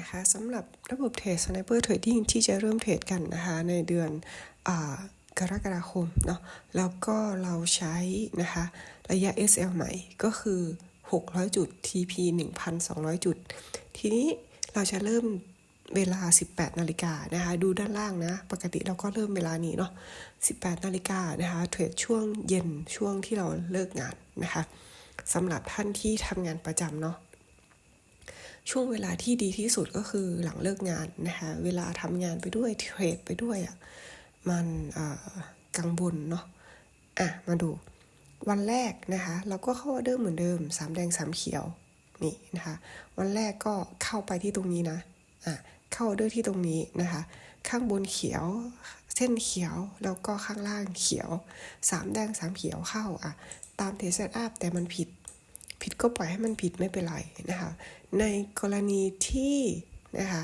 นะคะสำหรับระบบเทรดสไนเปอร์เทรดดิ้งที่จะเริ่มเทรดกันนะคะในเดือนอกรกฎาคมเนาะแล้วก็เราใช้นะคะระยะ SL ใหม่ก็คือ 600 จุด TP 1,200 จุด ทีนี้เราจะเริ่มเวลา 18 นาฬิกานะคะ ดูด้านล่างนะ ปกติเราก็เริ่มเวลานี้เนาะ 18 นาฬิกานะคะ เทรดช่วงเย็นช่วงที่เราเลิกงานนะคะสำหรับท่านที่ทำงานประจำเนาะ ช่วงเวลาที่ดีที่สุดก็คือหลังเลิกงานนะคะเวลาทำงานไปด้วยเทรดไปด้วยอะ่ะมันกังวลเนาะอะมาดูวันแรกนะคะ เราก็เข้าออเดอร์เหมือนเดิมสามแดงสามเขียวนี่นะคะวันแรกก็เข้าไปที่ตรงนี้นะอะเข้าออเดอร์ที่ตรงนี้นะคะ ข้างบนเขียวเส้นเขียวแล้วก็ข้างล่างเขียวสามแดงสามเขียวเข้าอะตามเทสเซตอัพแต่มันผิด ผิดก็ปล่อยให้มันผิดไม่เป็นไรนะคะ ในกรณีที่นะคะ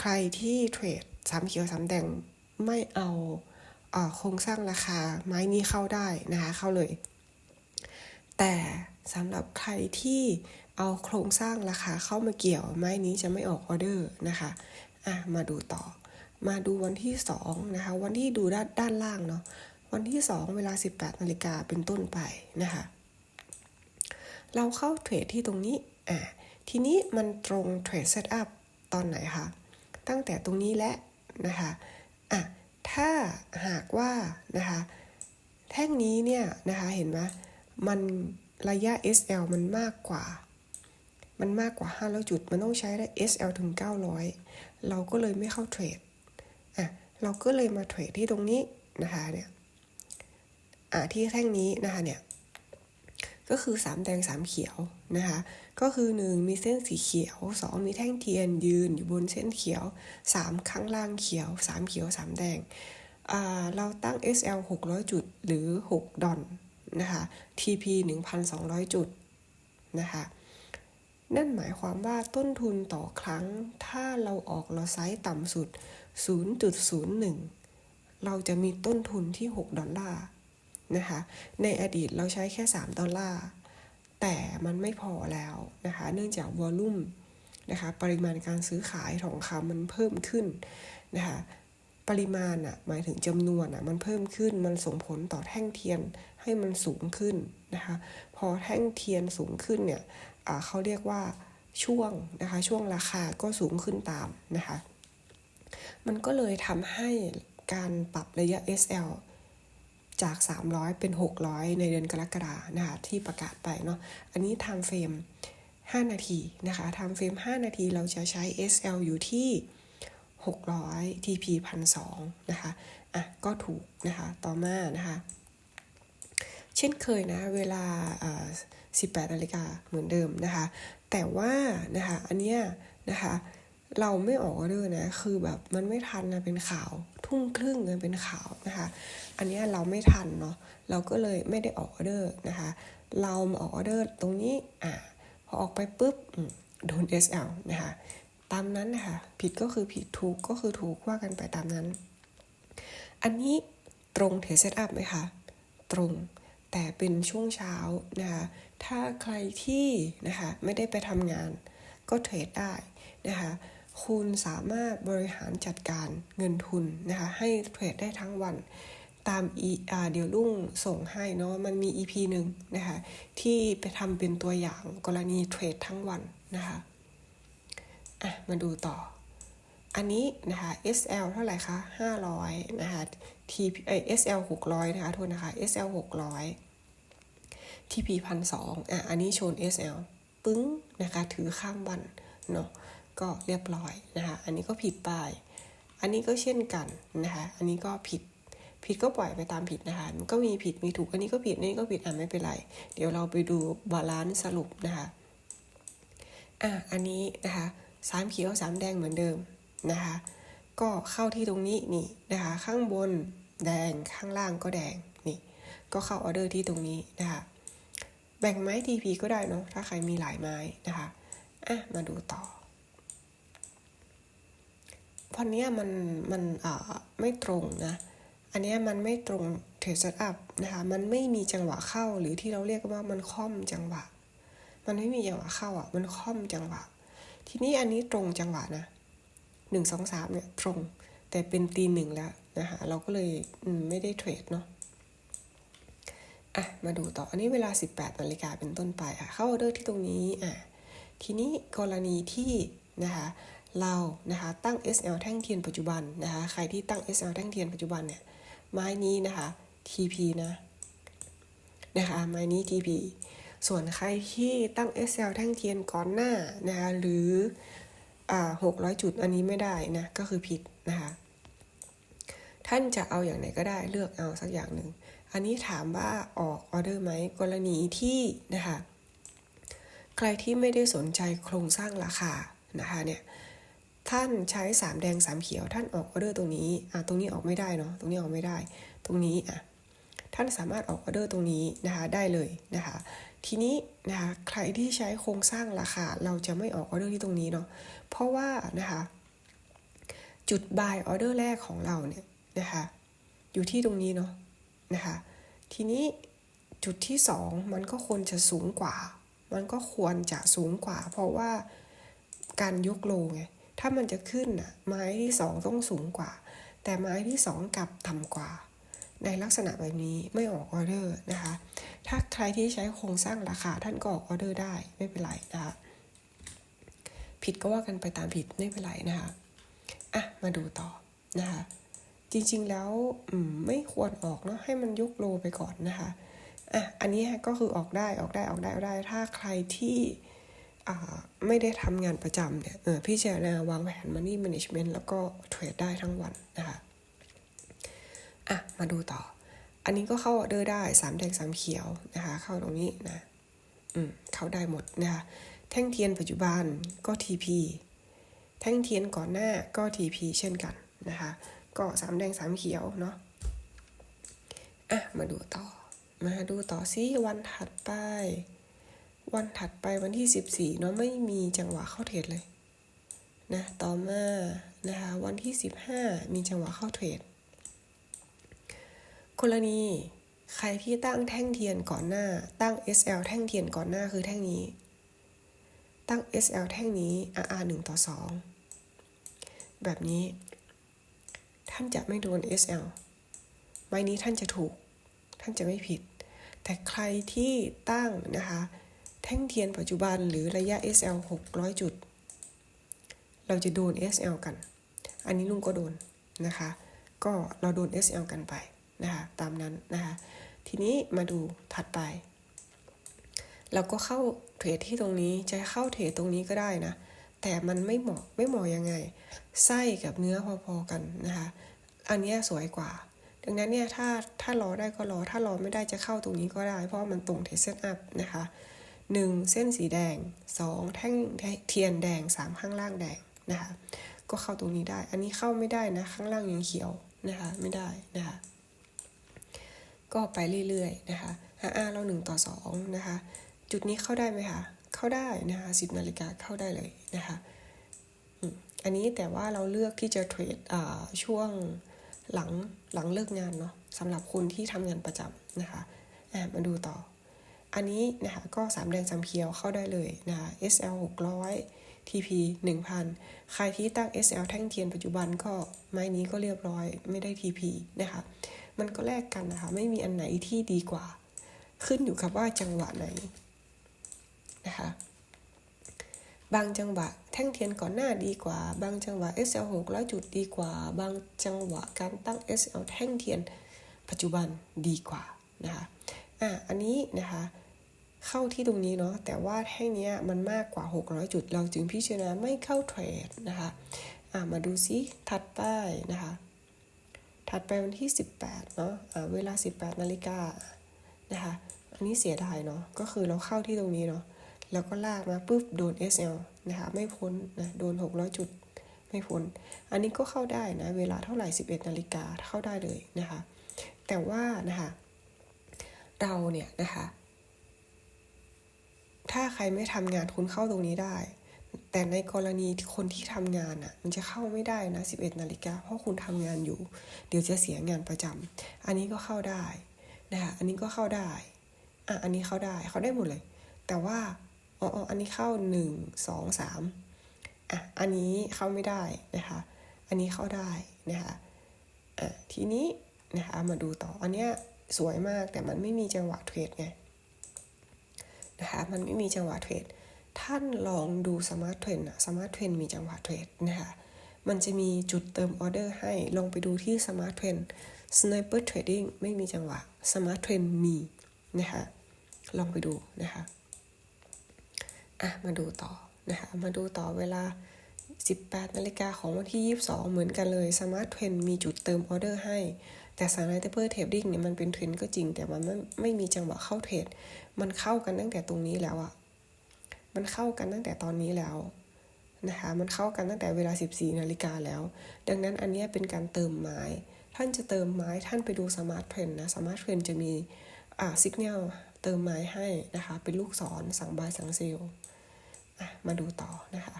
ใครที่เทรดสามเขียวสามแดงไม่เอาโครงสร้างราคาไม้นี้เข้าได้นะคะเข้าเลย แต่สำหรับใครที่เอาโครงสร้างราคาเข้ามาเกี่ยว ไม้นี้จะไม่ออกออเดอร์นะคะอะมาดูต่อ มาดูวันที่2นะคะวันที่ดูด้านด้านล่างเนาะวันที่ 2 เวลา 18นาฬิกาเป็นต้นไปนะคะเราเข้าเทรดที่ตรงนี้อะ ทีนี้มันตรงเทรดเซตอัพตอนไหนคะ ตั้งแต่ตรงนี้และนะคะอะถ้าหากว่านะคะแท่งนี้เนี่ยนะคะเห็นไหมมันระยะ SL มันมากกว่า มันมากกว่า 500 จุด มันต้องใช้ได้ SL ถึง 900 เราก็เลยไม่เข้าเทรดอะเราก็เลยมาเทรดที่ตรงนี้นะคะเนี่ยอะที่แท่งนี้นะคะเนี่ยก็คือ 3 แดง 3 เขียวนะคะ ก็คือ 1 มีเส้นสีเขียว 2 มีแท่งเทียนยืนอยู่บนเส้นเขียว 3 ข้างล่างเขียว 3 เขียว 3 แดง เราตั้ง SL 600 จุดหรือ 6 ดอนนะคะ TP 1,200 จุดนะคะนั่นหมายความว่าต้นทุนต่อครั้ง ถ้าเราออกเราไซส์ต่ำสุด 0.01 เราจะมีต้นทุนที่ 6 ดอลลาร์นะคะ ในอดีตเราใช้แค่ 3 ดอลลาร์ แต่มันไม่พอแล้วนะคะ เนื่องจากวอลลุ่มนะคะปริมาณการซื้อขายทองคำมันเพิ่มขึ้นนะคะปริมาณอะหมายถึงจำนวนอะมันเพิ่มขึ้นมันส่งผลต่อแท่งเทียนให้มันสูงขึ้นนะคะพอแท่งเทียนสูงขึ้นเนี่ยเขาเรียกว่าช่วงนะคะช่วงราคาก็สูงขึ้นตามนะคะมันก็เลยทำให้การปรับระยะ SL จาก 300 เป็น 600 ในเดือนกรกฎานะคะที่ประกาศไปเนาะอันนี้ทำเฟรม5นาทีนะคะทำเฟรม5นาทีเราจะใช้ SL อยู่ที่ 600 TP 1,200นะคะอะก็ถูกนะคะต่อมานะคะ เช่นเคยนะ เวลา 18 นาฬิกาเหมือนเดิมนะคะ แต่ว่านะคะอันเนี้ยนะคะ เราไม่ออกออเดอร์นะ คือแบบมันไม่ทันนะเป็นข่าว ทุ่งครึ่งเงินเป็นข่าวนะคะ อันนี้เราไม่ทันเนาะ เราก็เลยไม่ได้ออกออเดอร์นะคะ เรามาออกออเดอร์ตรงนี้ อะ พอออกไปปุ๊บโดน SL นะคะ ตามนั้นนะคะ ผิดก็คือผิดถูกก็คือถูกว่ากันไปตามนั้น อันนี้ตรงเทสเซตอัพไหมคะ ตรง แต่เป็นช่วงเช้านะคะ ถ้าใครที่นะคะไม่ได้ไปทำงาน ก็เทรดได้นะคะ คุณสามารถบริหารจัดการเงินทุนนะคะให้เทรดได้ทั้งวันตามอีเดี๋ยวลุ่งส่งให้เนาะมันมี EP หนึ่งนะคะที่ไปทำเป็นตัวอย่างกรณีเทรดทั้งวันนะคะอะมาดูต่อ อันนี้นะคะ SL เท่าไหร่คะ 500 นะคะ T เอ SL 600 นะคะโทษนะคะ SL 600 TP 1,200อะอันนี้โชน SL ปึ้งนะคะถือข้ามวันเนาะ ก็เรียบร้อยนะคะ อันนี้ก็ผิดไป อันนี้ก็เช่นกันนะคะ อันนี้ก็ผิด ผิดก็ปล่อยไปตามผิดนะคะ มันก็มีผิดมีถูก อันนี้ก็ผิดนนี้ก็ผิดอะไม่เป็นไร เดี๋ยวเราไปดูบาลานซ์สรุปนะคะ อะอันนี้นะคะสามเขียวสามแดงเหมือนเดิมนะคะ ก็เข้าที่ตรงนี้นี่นะคะ ข้างบนแดงข้างล่างก็แดงนี่ ก็เข้าออเดอร์ที่ตรงนี้นะคะแบ่งไม้ TP ก็ได้เนาะถ้าใครมีหลายไม้นะคะอะมาดูต่อ พราะเนี้ยมันมันอ่าไม่ตรงนะ อันนี้มันไม่ตรงเทรดเซตอัพนะคะมันไม่มีจังหวะเข้าหรือที่เราเรียกว่ามันค่อมจังหวะ มันไม่มีจังหวะเข้าอะ มันค่อมจังหวะ ทีนี้อันนี้ตรงจังหวะนะหนึ่งสองสามเนี่ยตรง แต่เป็นตีหนึ่งแล้วนะคะเราก็เลยไม่ได้เทรดเนาะอะมาดูต่ออันนี้เวลา 18นาฬิกาเป็นต้นไปอะเข้าออเดอร์ที่ตรงนี้อะทีนี้กรณีที่นะคะ เรานะคะตั้ง SL แท่งเทียนปัจจุบันนะคะใครที่ตั้ง SL แท่งเทียนปัจจุบันเนี่ยไม้นี้นะคะ TP นะนะคะไม้นี้ TP ส่วนใครที่ตั้ง SL แท่งเทียนก่อนหน้านะคะหรืออ่า600จุดอันนี้ไม่ได้นะก็คือผิดนะคะท่านจะเอาอย่างไหนก็ได้เลือกเอาสักอย่างหนึ่ง อันนี้ถามว่าออกออเดอร์ไหมกรณีที่นะคะใครที่ไม่ได้สนใจโครงสร้างราคานะคะเนี่ย ท่านใช้3แดง3เขียว ท่านออกออเดอร์ตรงนี้อะตรงนี้ออกไม่ได้เนาะตรงนี้ออกไม่ได้ ตรงนี้อะท่านสามารถออกออเดอร์ตรงนี้นะคะได้เลยนะคะ ทีนี้นะคะใครที่ใช้โครงสร้างราคาเราจะไม่ออกออเดอร์ที่ตรงนี้เนาะเพราะว่านะคะจุด buy order แรกของเราเนี่ยนะคะอยู่ที่ตรงนี้เนาะนะคะทีนี้จุดที่สองมันก็ควรจะสูงกว่า มันก็ควรจะสูงกว่า เพราะว่าการยกโลไง ถ้ามันจะขึ้นน่ะไม้ที่สองต้องสูงกว่า แต่ไม้ที่สองกลับต่ำกว่า ในลักษณะแบบนี้ไม่ออกออเดอร์นะคะ ถ้าใครที่ใช้โครงสร้างราคาท่านก็ออกออเดอร์ได้ไม่เป็นไรนะคะผิดก็ว่ากันไปตามผิดไม่เป็นไรนะคะอะมาดูต่อนะคะจริงๆแล้วไม่ควรออกเนาะให้มันยกโลไปก่อนนะคะอะอันนี้ก็คือออกได้ออกได้ออกได้ออกได้ ถ้าใครที่ ไม่ได้ทำงานประจำเนี่ยเออพี่เจารณาวางแผน Money Management แล้วก็เทรดได้ทั้งวันนะคะอะมาดูต่อ อันนี้ก็เข้าออเดอร์ได้สามแดงสามเขียวนะคะเข้าตรงนี้นะอืมเข้าได้หมดนะคะแท่งเทียนปัจจุบันก็ TP แท่งเทียนก่อนหน้าก็ TP เช่นกันนะคะก็สามแดงสามเขียวเนาะอะมาดูต่อ มาดูต่อซิวันถัดไป วันถัดไปวันที่ 14เนาะไม่มีจังหวะเข้าเทรดเลยนะต่อมานะคะวันที่ 15 มีจังหวะเข้าเทรดกรณีใครที่ตั้งแท่งเทียนก่อนหน้า ตั้ง SL แท่งเทียนก่อนหน้าคือแท่งนี้ ตั้ง SL แท่งนี้ RR 1 ต่อ 2 แบบนี้ ท่านจะไม่โดน SL ใบนี้ท่านจะถูก ท่านจะไม่ผิด แต่ใครที่ตั้งนะคะ แท่งเทียนปัจจุบันหรือระยะ SL 600 จุด เราจะโดน SL กัน อันนี้ลุงก็โดนนะคะ ก็เราโดน SL กันไปนะคะตามนั้นนะคะทีนี้มาดูถัดไป เราก็เข้าเทรดที่ตรงนี้จะเข้าเทรดตรงนี้ก็ได้นะ แต่มันไม่เหมาะไม่เหมาะยังไง ไส้กับเนื้อพอๆกันนะคะ อันนี้สวยกว่า ดังนั้นเนี่ยถ้าถ้ารอได้ก็รอ ถ้ารอไม่ได้จะเข้าตรงนี้ก็ได้ เพราะมันตรงเทสเซตอัพนะคะ หนึ่งเส้นสีแดงสองแท่งเทียนแดงสามข้างล่างแดงนะคะก็เข้าตรงนี้ได้ อันนี้เข้าไม่ได้นะ ข้างล่างยังเขียวนะคะไม่ได้นะคะก็ไปเรื่อยๆนะคะอาเราหนึ่งต่อสองนะคะจุดนี้เข้าได้ไหมคะเข้าได้นะคะสิบนาฬิกาเข้าได้เลยนะคะอันนี้แต่ว่าเราเลือกที่จะเทรดช่วงหลังหลังเลิกงานเนาะสำหรับคนที่ทำงานประจำนะคะมาดูต่อ อันนี้นะคะก็สามแดงสามเขียวเข้าได้เลยนะคะ SL 600 TP 1000 ใครที่ตั้ง SL แท่งเทียนปัจจุบันก็ไม้นี้ก็เรียบร้อยไม่ได้ TP นะคะ มันก็แลกกันนะคะ ไม่มีอันไหนที่ดีกว่า ขึ้นอยู่กับว่าจังหวะไหนนะคะบางจังหวะแท่งเทียนก่อนหน้าดีกว่า บางจังหวะ SL 600 จุดดีกว่า บางจังหวะการตั้ง SL แท่งเทียน ปัจจุบันดีกว่านะคะ อะอันนี้นะคะเข้าที่ตรงนี้เนาะแต่ว่าแท่งนี้มันมากกว่า 600 จุด เราจึงพิจารณาไม่เข้าเทรดนะคะอะมาดูซิถัดไปนะคะถัดไปวันที่ 18เนาะอะเวลา 18นาฬิกานะคะอันนี้เสียดายเนาะก็คือเราเข้าที่ตรงนี้เนาะแล้วก็ลากมาปุ๊บโดน SL นะคะไม่พ้นนะโดน 600 จุดไม่พ้น อันนี้ก็เข้าได้นะ เวลาเท่าไหร่ 11นาฬิกาเข้าได้เลยนะคะ แต่ว่านะคะ เราเนี่ยนะคะ ถ้าใครไม่ทำงานคุณเข้าตรงนี้ได้ แต่ในกรณีคนที่ทำงานอะ มันจะเข้าไม่ได้นะ11นาฬิกาเพราะคุณทำงานอยู่ เดี๋ยวจะเสียงานประจำอันนี้ก็เข้าได้นะคะอันนี้ก็เข้าได้อะอันนี้เข้าได้เขาได้หมดเลย แต่ว่าอ๋ออันนี้เข้าหนึ่งสองสามอะอันนี้เข้าไม่ได้นะคะ อันนี้เข้าได้นะคะอะทีนี้นะคะมาดูต่ออันเนี้ย สวยมากแต่มันไม่มีจังหวะเทรดไงนะคะมันไม่มีจังหวะเทรดท่านลองดูสมาร์ทเทรนอะสมาร์ทเทรนมีจังหวะเทรดนะคะมันจะมีจุดเติมออเดอร์ให้ลองไปดูที่สมาร์ทเทรน Sniper Trading ไม่มีจังหวะ Smart Trend มีนะคะลองไปดูนะคะอะมาดูต่อนะคะมาดูต่อเวลา 18นาฬิกาของวันที่ 22 เหมือนกันเลย Smart Trend มีจุดเติมออเดอร์ให้ แต่ Sniper Trading เนี่ยมันเป็นเทรนก็จริง แต่มันไม่ไม่มีจังหวะเข้าเทรด มันเข้ากันตั้งแต่ตรงนี้แล้วอะมันเข้ากันตั้งแต่ตอนนี้แล้วนะคะ มันเข้ากันตั้งแต่เวลา 14 นาฬิกาแล้ว ดังนั้นอันนี้เป็นการเติมไม้ ท่านจะเติมไม้ท่านไปดูสมาร์ทเทรนนะสมาร์ทเทรนจะมีอ่าสัญญาณเติมไม้ให้นะคะ เป็นลูกศรสั่งบายสั่งเซลล์อะมาดูต่อนะคะ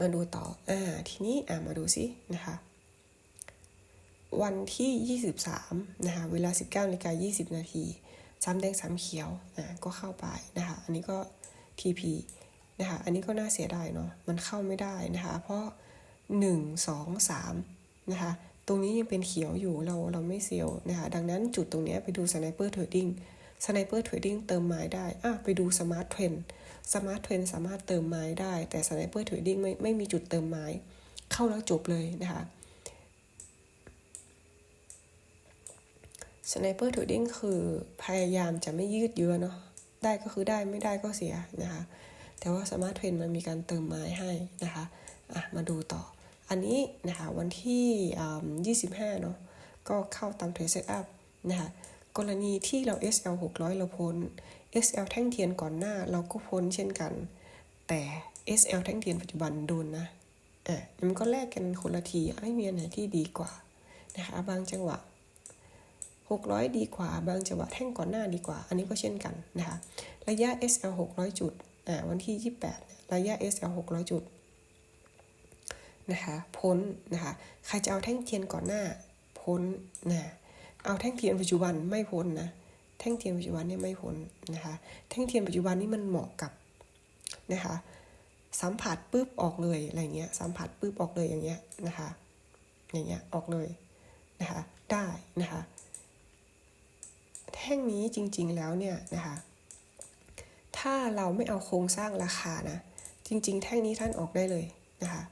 มาดูต่ออ่าทีนี้อ่ามาดูสินะคะ วันที่ 23 นะคะ เวลา 19นาฬิกา20 นาทีซ้ำแดงซ้ำเขียวอ่าก็เข้าไปนะคะ อันนี้ก็ TP นะคะ อันนี้ก็น่าเสียดายเนาะ มันเข้าไม่ได้นะคะ เพราะ 1 2 3 นะคะ ตรงนี้ยังเป็นเขียวอยู่ เราเราไม่เซลล์นะคะ ดังนั้นจุดตรงนี้ไปดู Sniper Trading Sniper Trading เติมไม้ได้อะไปดู Smart Trend Smart Trend สามารถเติมไม้ได้ แต่ Sniper Trading ไม่ไม่มีจุดเติมไม้ เข้าแล้วจบเลยนะคะ Sniper Trading คือพยายามจะไม่ยืดเยื้อเนาะได้ก็คือได้ไม่ได้ก็เสียนะคะ แต่ว่า Smart Trend มันมีการเติมไม้ให้นะคะอะมาดูต่อ อันนี้นะคะวันที่ 25 เนาะก็เข้าตามเทรดเซตอัพนะคะกรณีที่เรา SL 600 เราพ้น SL แท่งเทียนก่อนหน้าเราก็พ้นเช่นกัน แต่ SL แท่งเทียนปัจจุบันโดนนะอะมันก็แลกกันคนละทีไม่มีอันไหนที่ดีกว่านะคะบางจังหวะ 600 ดีกว่า บางจังหวะแท่งก่อนหน้าดีกว่า อันนี้ก็เช่นกันนะคะ ระยะ SL 600 จุด อ่า วันที่ 28 ระยะ SL 600 จุด นะคะ พ้น นะคะ ใครจะเอาแท่งเทียนก่อนหน้า พ้น นะ เอาแท่งเทียนปัจจุบันไม่พ้นนะ แท่งเทียนปัจจุบันเนี่ยไม่พ้นนะคะ แท่งเทียนปัจจุบันนี่มันเหมาะกับ นะคะ สัมผัสปุ๊บออกเลย อะไรเงี้ย สัมผัสปุ๊บออกเลยอย่างเงี้ย นะคะ อย่างเงี้ย ออกเลย นะคะ ได้ นะคะ แท่งนี้จริง ๆ แล้วเนี่ยนะคะ ถ้าเราไม่เอาโครงสร้างราคานะ จริง ๆ แท่งนี้ท่านออกได้เลยนะคะ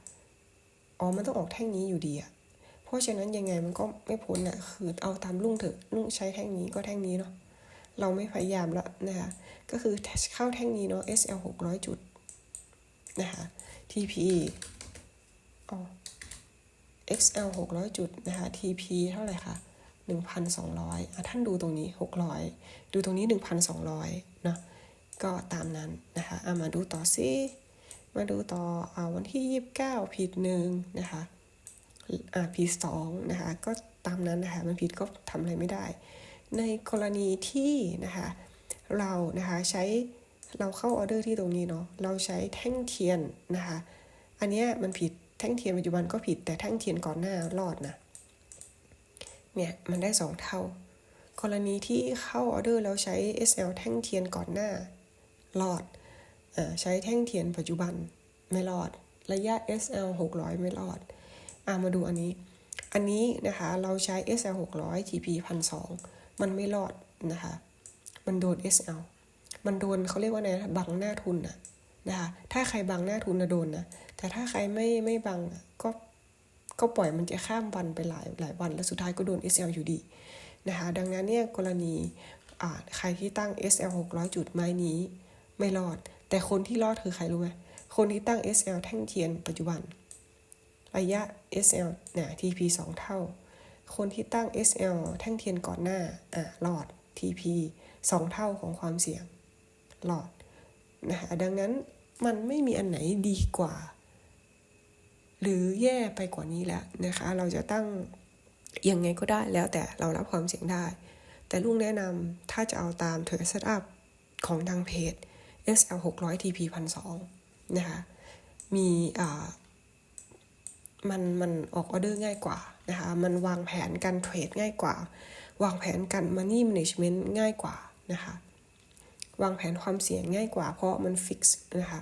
อ๋อ มันต้องออกแท่งนี้อยู่ดีอะเพราะฉะนั้นยังไงมันก็ไม่พ้นอะคือเอาตามลุ่งเถอะลุ่งใช้แท่งนี้ก็แท่งนี้เนาะ เราไม่พยายามละนะคะ ก็คือเข้าแท่งนี้เนาะ SL 600 จุดนะคะ TP อ๋อ XL 600 จุดนะคะ TP เท่าไหร่คะ 1,200อะท่านดูตรงนี้ 600 ดูตรงนี้ 1,200เนาะก็ตามนั้นนะคะอะมาดูต่อซิมาดูต่ออวันที่ 29 ผิดหนึ่งนะคะอ่าผิดสองนะคะก็ตามนั้นนะคะมันผิดก็ทำอะไรไม่ได้ ในกรณีที่นะคะเรานะคะใช้เราเข้าออเดอร์ที่ตรงนี้เนาะเราใช้แท่งเทียนนะคะอันนี้มันผิดแท่งเทียนปัจจุบันก็ผิดแต่แท่งเทียนก่อนหน้ารอดนะ เนี่ยมันได้สองเท่า กรณีที่เข้าออเดอร์แล้วใช้ SL แท่งเทียนก่อนหน้า รอดใช้แท่งเทียนปัจจุบันไม่รอด ระยะ SL 600 ไม่รอดอามาดูอันนี้ อันนี้นะคะเราใช้ SL 600 TP 1,200มันไม่รอดนะคะ มันโดน SL มันโดนเขาเรียกว่าไงบังหน้าทุนนะนะคะ ถ้าใครบังหน้าทุนนะโดนนะ แต่ถ้าใครไม่ไม่บังก็ ก็ปล่อยมันจะข้ามวันไปหลายหลายวัน แล้วสุดท้ายก็โดน SL อยู่ดีนะคะดังนั้นเนี่ยกรณีอ่าใครที่ตั้ง SL 600 จุดไม้นี้ไม่รอด แต่คนที่รอดคือใครรู้ไหมคนที่ตั้ง SL แท่งเทียนปัจจุบัน ระยะ SL เนี่ย TP 2 เท่า คนที่ตั้ง SL แท่งเทียนก่อนหน้าอะรอด TP 2 เท่าของความเสี่ยงรอดนะคะดังนั้นมันไม่มีอันไหนดีกว่า หรือแย่ไปกว่านี้แล้วนะคะ เราจะตั้งยังไงก็ได้แล้วแต่เรารับความเสี่ยงได้ แต่ลุงแนะนำถ้าจะเอาตามเทรดเซตอัพของทางเพจ SL 600 TP 1,200นะคะ มีอ่ามันมันออกออเดอร์ง่ายกว่านะคะ มันวางแผนการเทรดง่ายกว่า วางแผนการ Money Management ง่ายกว่านะคะ วางแผนความเสี่ยงง่ายกว่าเพราะมันฟิกซ์นะคะ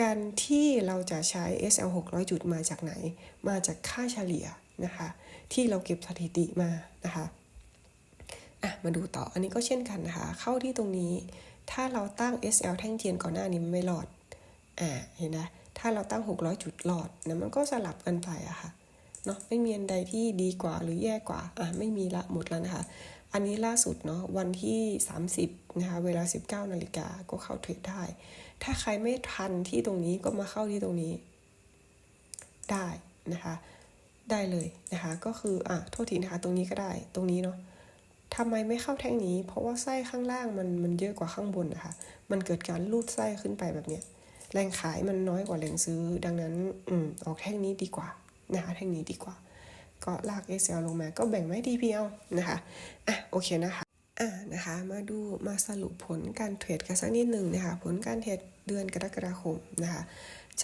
การที่เราจะใช้ SL 600 จุดมาจากไหน มาจากค่าเฉลี่ยนะคะ ที่เราเก็บสถิติมานะคะอะมาดูต่ออันนี้ก็เช่นกันนะคะ เข้าที่ตรงนี้ ถ้าเราตั้ง SL แท่งเทียนก่อนหน้านี้มันไม่หลอดอ่าเห็นนะถ้าเราตั้ง 600 จุดหลอดนะมันก็สลับกันไปอะค่ะ เนาะไม่มีอันใดที่ดีกว่าหรือแย่กว่าอะไม่มีละหมดแล้วนะคะ อันนี้ล่าสุดเนาะวันที่ 30นะคะเวลา 19นาฬิกาก็เข้าเทรดได้ ถ้าใครไม่ทันที่ตรงนี้ก็มาเข้าที่ตรงนี้ ได้นะคะได้เลยนะคะก็คืออะโทษทีนะคะตรงนี้ก็ได้ตรงนี้เนาะทำไมไม่เข้าแท่งนี้ เพราะว่าไส้ข้างล่างมันมันเยอะกว่าข้างบนนะคะมันเกิดการลูดไส้ขึ้นไปแบบเนี้ยแรงขายมันน้อยกว่าแรงซื้อ ดังนั้นอืมออกแท่งนี้ดีกว่า นะคะท่งนี้ดีกว่า ก็ลาก SL ลงมาก็แบ่งไม่ DPL นะคะอะโอเคนะคะอะนะคะมาดูมาสรุปผลการเทรดกันสักนิดหนึ่งนะคะผลการเทรดเดือนกรกฎาคมนะคะ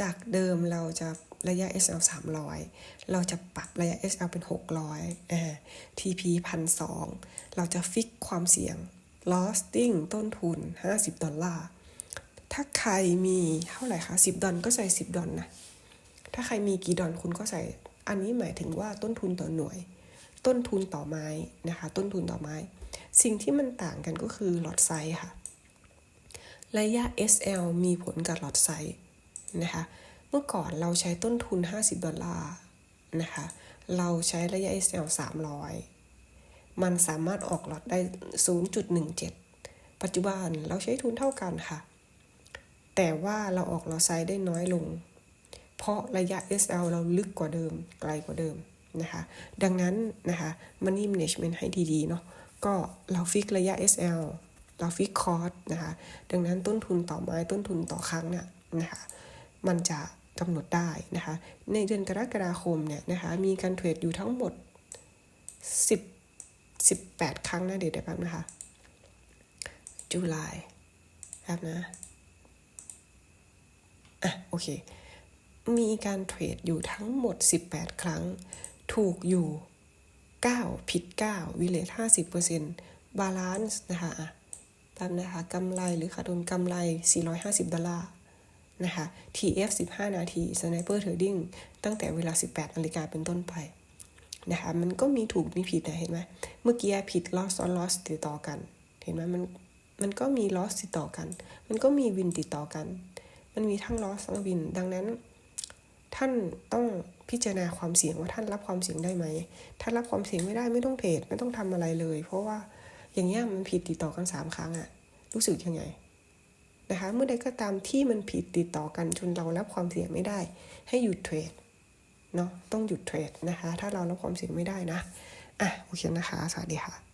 จากเดิมเราจะระยะ SL 300 เราจะปรับระยะ SL เป็น 600อ่า TP 1,200 เราจะฟิกความเสี่ยง losting ต้นทุน 50 ดอลลาร์ ถ้าใครมีเท่าไหร่คะ 10 ดอลก็ใส่ 10 ดอลนะ ถ้าใครมีกี่ดอลคุณก็ใส่ อันนี้หมายถึงว่าต้นทุนต่อหน่วย ต้นทุนต่อไม้นะคะ ต้นทุนต่อไม้ สิ่งที่มันต่างกันก็คือหลอดไซส์ค่ะ ระยะ SL มีผลกับหลอดไซส์นะคะ เมื่อก่อนเราใช้ต้นทุน 50 ดอลลาร์นะคะ เราใช้ระยะ SL 300 มันสามารถออกหลอดได้ 0.17 ปัจจุบันเราใช้ทุนเท่ากันค่ะ แต่ว่าเราออกหลอดไซส์ได้น้อยลง เพราะระยะ SL เราลึกกว่าเดิม ไกลกว่าเดิมนะคะ ดังนั้นนะคะ Money Management ให้ดีๆเนาะ ก็เราฟิกระยะ SL เราฟิกคอร์สนะคะ ดังนั้นต้นทุนต่อไม้ต้นทุนต่อครั้งเนี่ยนะคะ มันจะกำหนดได้นะคะ ในเดือนกรกฎาคมเนี่ยนะคะ มีการเทรดอยู่ทั้งหมด 10 18 ครั้งนะเดี๋ยวแป๊บนะคะ จุลายแป๊บนะ อะ โอเค มีการเทรดอยู่ทั้งหมด 18 ครั้ง ถูกอยู่ 9 ผิด 9 วิเลท50%บาลานซ์นะคะตามนะคะกำไรหรือขาดทุนกำไร 450 ดอลลาร์นะคะ TF 15 นาที Sniper Trading ตั้งแต่เวลา 18นาฬิกาเป็นต้นไปนะคะ มันก็มีถูกมีผิดนะเห็นไหมเมื่อกี้ผิด loss ซ้อน loss ติดต่อกัน เห็นไหมมันมันก็มี loss ติดต่อกัน มันก็มีวินติดต่อกัน มันมีทั้ง loss ทั้งวิน ดังนั้น ท่านต้องพิจารณาความเสี่ยงว่าท่านรับความเสี่ยงได้ไหม ถ้ารับความเสี่ยงไม่ได้ไม่ต้องเทรดไม่ต้องทำอะไรเลย เพราะว่าอย่างเงี้ยมันผิดติดต่อกันสามครั้งอะรู้สึกยังไงนะคะเมื่อใดก็ตามที่มันผิดติดต่อกันจนเรารับความเสี่ยงไม่ได้ ให้หยุดเทรดเนาะต้องหยุดเทรดนะคะ ถ้าเรารับความเสี่ยงไม่ได้นะอะโอเคนะคะ สวัสดีค่ะ